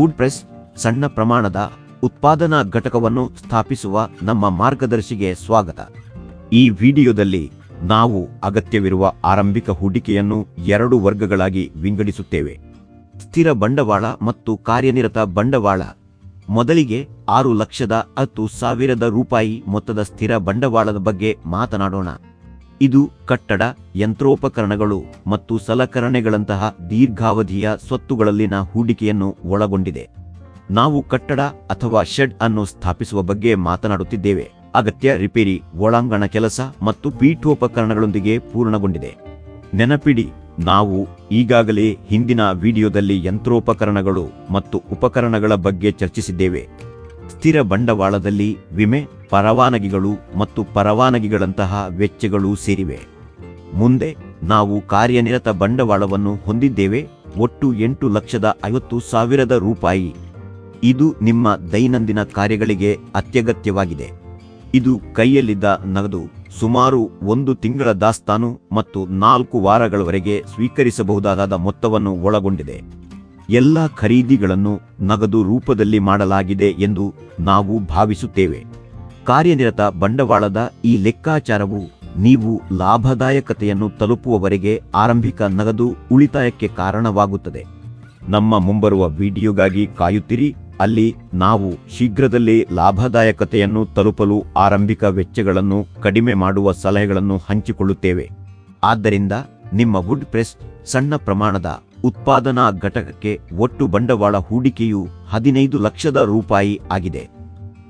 Wood press ಸಣ್ಣ ಪ್ರಮಾಣದ ಉತ್ಪಾದನಾ ಘಟಕವನ್ನು ಸ್ಥಾಪಿಸುವ ನಮ್ಮ ಮಾರ್ಗದರ್ಶಿಗೆ ಸ್ವಾಗತ. ಈ ವಿಡಿಯೋದಲ್ಲಿ ನಾವು ಅಗತ್ಯವಿರುವ ಆರಂಭಿಕ ಹೂಡಿಕೆಯನ್ನು ಎರಡು ವರ್ಗಗಳಾಗಿ ವಿಂಗಡಿಸುತ್ತೇವೆ. ಸ್ಥಿರ ಬಂಡವಾಳ ಮತ್ತು ಕಾರ್ಯನಿರತ ಬಂಡವಾಳ. ಮೊದಲಿಗೆ ಆರು ಲಕ್ಷದ ಹತ್ತು ಸಾವಿರದ ರೂಪಾಯಿ ಮೊತ್ತದ ಸ್ಥಿರ ಬಂಡವಾಳದ ಬಗ್ಗೆ ಮಾತನಾಡೋಣ. ಇದು ಕಟ್ಟಡ, ಯಂತ್ರೋಪಕರಣಗಳು ಮತ್ತು ಸಲಕರಣೆಗಳಂತಹ ದೀರ್ಘಾವಧಿಯ ಸ್ವತ್ತುಗಳಲ್ಲಿನ ಹೂಡಿಕೆಯನ್ನು ಒಳಗೊಂಡಿದೆ. ನಾವು ಕಟ್ಟಡ ಅಥವಾ ಶೆಡ್ ಅನ್ನು ಸ್ಥಾಪಿಸುವ ಬಗ್ಗೆ ಮಾತನಾಡುತ್ತಿದ್ದೇವೆ. ಅಗತ್ಯ ರಿಪೇರಿ, ಒಳಾಂಗಣ ಕೆಲಸ ಮತ್ತು ಪೀಠೋಪಕರಣಗಳೊಂದಿಗೆ ಪೂರ್ಣಗೊಂಡಿದೆ. ನೆನಪಿಡಿ, ನಾವು ಈಗಾಗಲೇ ಹಿಂದಿನ ವಿಡಿಯೋದಲ್ಲಿ ಯಂತ್ರೋಪಕರಣಗಳು ಮತ್ತು ಉಪಕರಣಗಳ ಬಗ್ಗೆ ಚರ್ಚಿಸಿದ್ದೇವೆ. ಸ್ಥಿರ ಬಂಡವಾಳದಲ್ಲಿ ವಿಮೆ, ಪರವಾನಗಿಗಳು ಮತ್ತು ಪರವಾನಗಿಗಳಂತಹ ವೆಚ್ಚಗಳು ಸೇರಿವೆ. ಮುಂದೆ ನಾವು ಕಾರ್ಯನಿರತ ಬಂಡವಾಳವನ್ನು ಹೊಂದಿದ್ದೇವೆ, ಒಟ್ಟು ಎಂಟು ಲಕ್ಷದ ಐವತ್ತು ಸಾವಿರದ ರೂಪಾಯಿ. ಇದು ನಿಮ್ಮ ದೈನಂದಿನ ಕಾರ್ಯಗಳಿಗೆ ಅತ್ಯಗತ್ಯವಾಗಿದೆ. ಇದು ಕೈಯಲ್ಲಿದ್ದ ನಗದು ಸುಮಾರು ಒಂದು ತಿಂಗಳ ದಾಸ್ತಾನು ಮತ್ತು ನಾಲ್ಕು ವಾರಗಳವರೆಗೆ ಸ್ವೀಕರಿಸಬಹುದಾದ ಮೊತ್ತವನ್ನು ಒಳಗೊಂಡಿದೆ. ಎಲ್ಲ ಖರೀದಿಗಳನ್ನು ನಗದು ರೂಪದಲ್ಲಿ ಮಾಡಲಾಗಿದೆ ಎಂದು ನಾವು ಭಾವಿಸುತ್ತೇವೆ. ಕಾರ್ಯನಿರತ ಬಂಡವಾಳದ ಈ ಲೆಕ್ಕಾಚಾರವು ನೀವು ಲಾಭದಾಯಕತೆಯನ್ನು ತಲುಪುವವರೆಗೆ ಆರಂಭಿಕ ನಗದು ಉಳಿತಾಯಕ್ಕೆ ಕಾರಣವಾಗುತ್ತದೆ. ನಮ್ಮ ಮುಂಬರುವ ವಿಡಿಯೋಗಾಗಿ ಕಾಯುತ್ತಿರಿ. ಅಲ್ಲಿ ನಾವು ಶೀಘ್ರದಲ್ಲೇ ಲಾಭದಾಯಕತೆಯನ್ನು ತಲುಪಲು ಆರಂಭಿಕ ವೆಚ್ಚಗಳನ್ನು ಕಡಿಮೆ ಮಾಡುವ ಸಲಹೆಗಳನ್ನು ಹಂಚಿಕೊಳ್ಳುತ್ತೇವೆ. ಆದ್ದರಿಂದ ನಿಮ್ಮ ವುಡ್ ಪ್ರೆಸ್ ಸಣ್ಣ ಪ್ರಮಾಣದ ಉತ್ಪಾದನಾ ಘಟಕಕ್ಕೆ ಒಟ್ಟು ಬಂಡವಾಳ ಹೂಡಿಕೆಯು ಹದಿನೈದು ಲಕ್ಷದ ರೂಪಾಯಿ ಆಗಿದೆ.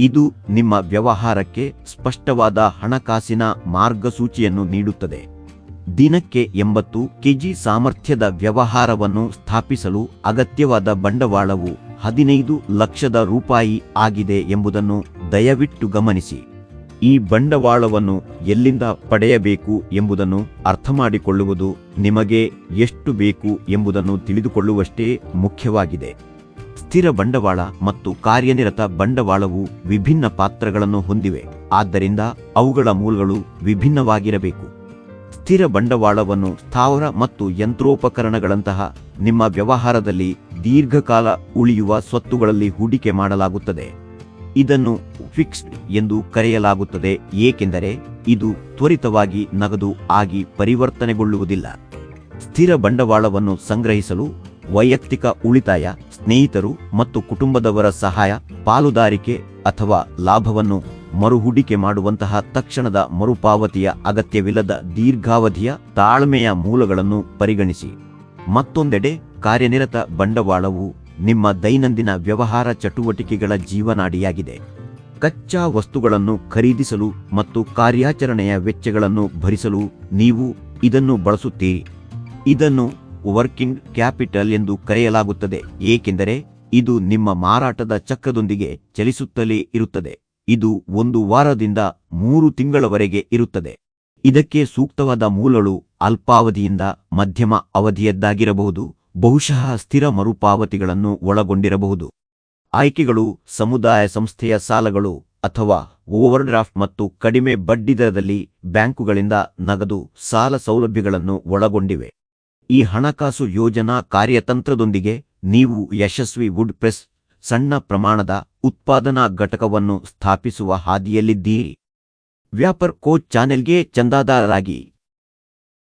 ಇದು ನಿಮ್ಮ ವ್ಯವಹಾರಕ್ಕೆ ಸ್ಪಷ್ಟವಾದ ಹಣಕಾಸಿನ ಮಾರ್ಗಸೂಚಿಯನ್ನು ನೀಡುತ್ತದೆ. ದಿನಕ್ಕೆ ಎಂಬತ್ತು ಕೆಜಿ ಸಾಮರ್ಥ್ಯದ ವ್ಯವಹಾರವನ್ನು ಸ್ಥಾಪಿಸಲು ಅಗತ್ಯವಾದ ಬಂಡವಾಳವು ಹದಿನೈದು ಲಕ್ಷದ ರೂಪಾಯಿ ಆಗಿದೆ ಎಂಬುದನ್ನು ದಯವಿಟ್ಟು ಗಮನಿಸಿ. ಈ ಬಂಡವಾಳವನ್ನು ಎಲ್ಲಿಂದ ಪಡೆಯಬೇಕು ಎಂಬುದನ್ನು ಅರ್ಥಮಾಡಿಕೊಳ್ಳುವುದು ನಿಮಗೆ ಎಷ್ಟು ಬೇಕು ಎಂಬುದನ್ನು ತಿಳಿದುಕೊಳ್ಳುವಷ್ಟೇ ಮುಖ್ಯವಾಗಿದೆ. ಸ್ಥಿರ ಬಂಡವಾಳ ಮತ್ತು ಕಾರ್ಯನಿರತ ಬಂಡವಾಳವು ವಿಭಿನ್ನ ಪಾತ್ರಗಳನ್ನು ಹೊಂದಿವೆ, ಆದ್ದರಿಂದ ಅವುಗಳ ಮೂಲಗಳು ವಿಭಿನ್ನವಾಗಿರಬೇಕು. ಸ್ಥಿರ ಬಂಡವಾಳವನ್ನು ಸ್ಥಾವರ ಮತ್ತು ಯಂತ್ರೋಪಕರಣಗಳಂತಹ ನಿಮ್ಮ ವ್ಯವಹಾರದಲ್ಲಿ ದೀರ್ಘಕಾಲ ಉಳಿಯುವ ಸ್ವತ್ತುಗಳಲ್ಲಿ ಹೂಡಿಕೆ ಮಾಡಲಾಗುತ್ತದೆ. ಇದನ್ನು ಫಿಕ್ಸ್ಡ್ ಎಂದು ಕರೆಯಲಾಗುತ್ತದೆ, ಏಕೆಂದರೆ ಇದು ತ್ವರಿತವಾಗಿ ನಗದು ಆಗಿ ಪರಿವರ್ತನೆಗೊಳ್ಳುವುದಿಲ್ಲ. ಸ್ಥಿರ ಬಂಡವಾಳವನ್ನು ಸಂಗ್ರಹಿಸಲು ವೈಯಕ್ತಿಕ ಉಳಿತಾಯ, ಸ್ನೇಹಿತರು ಮತ್ತು ಕುಟುಂಬದವರ ಸಹಾಯ, ಪಾಲುದಾರಿಕೆ ಅಥವಾ ಲಾಭವನ್ನು ಮರುಹೂಡಿಕೆ ಮಾಡುವಂತಹ ತಕ್ಷಣದ ಮರುಪಾವತಿಯ ಅಗತ್ಯವಿಲ್ಲದ ದೀರ್ಘಾವಧಿಯ ತಾಳ್ಮೆಯ ಮೂಲಗಳನ್ನು ಪರಿಗಣಿಸಿ. ಮತ್ತೊಂದೆಡೆ, ಕಾರ್ಯನಿರತ ಬಂಡವಾಳವು ನಿಮ್ಮ ದೈನಂದಿನ ವ್ಯವಹಾರ ಚಟುವಟಿಕೆಗಳ ಜೀವನಾಡಿಯಾಗಿದೆ. ಕಚ್ಚಾ ವಸ್ತುಗಳನ್ನು ಖರೀದಿಸಲು ಮತ್ತು ಕಾರ್ಯಾಚರಣೆಯ ವೆಚ್ಚಗಳನ್ನು ಭರಿಸಲು ನೀವು ಇದನ್ನು ಬಳಸುತ್ತೀರಿ. ಇದನ್ನು ವರ್ಕಿಂಗ್ ಕ್ಯಾಪಿಟಲ್ ಎಂದು ಕರೆಯಲಾಗುತ್ತದೆ, ಏಕೆಂದರೆ ಇದು ನಿಮ್ಮ ಮಾರಾಟದ ಚಕ್ರದೊಂದಿಗೆ ಚಲಿಸುತ್ತಲೇ ಇರುತ್ತದೆ. ಇದು ಒಂದು ವಾರದಿಂದ ಮೂರು ತಿಂಗಳವರೆಗೆ ಇರುತ್ತದೆ. ಇದಕ್ಕೆ ಸೂಕ್ತವಾದ ಮೂಲಗಳು ಅಲ್ಪಾವಧಿಯಿಂದ ಮಧ್ಯಮ ಅವಧಿಯದ್ದಾಗಿರಬಹುದು, ಬಹುಶಃ ಸ್ಥಿರ ಮರುಪಾವತಿಗಳನ್ನು ಒಳಗೊಂಡಿರಬಹುದು. ಆಯ್ಕೆಗಳು ಸಮುದಾಯ ಸಂಸ್ಥೆಯ ಸಾಲಗಳು ಅಥವಾ ಓವರ್ಡ್ರಾಫ್ಟ್ ಮತ್ತು ಕಡಿಮೆ ಬಡ್ಡಿದರದಲ್ಲಿ ಬ್ಯಾಂಕುಗಳಿಂದ ನಗದು ಸಾಲ ಸೌಲಭ್ಯಗಳನ್ನು ಒಳಗೊಂಡಿವೆ. ಈ ಹಣಕಾಸು ಯೋಜನಾ ಕಾರ್ಯತಂತ್ರದೊಂದಿಗೆ ನೀವು ಯಶಸ್ವಿ ವುಡ್ ಪ್ರೆಸ್ ಸಣ್ಣ ಪ್ರಮಾಣದ ಉತ್ಪಾದನಾ ಘಟಕವನ್ನು ಸ್ಥಾಪಿಸುವ ಹಾದಿಯಲ್ಲಿದ್ದೀರಿ. ವ್ಯಾಪರ್ ಕೋಚ್ ಚಾನೆಲ್ಗೆ ಚಂದಾದಾರರಾಗಿ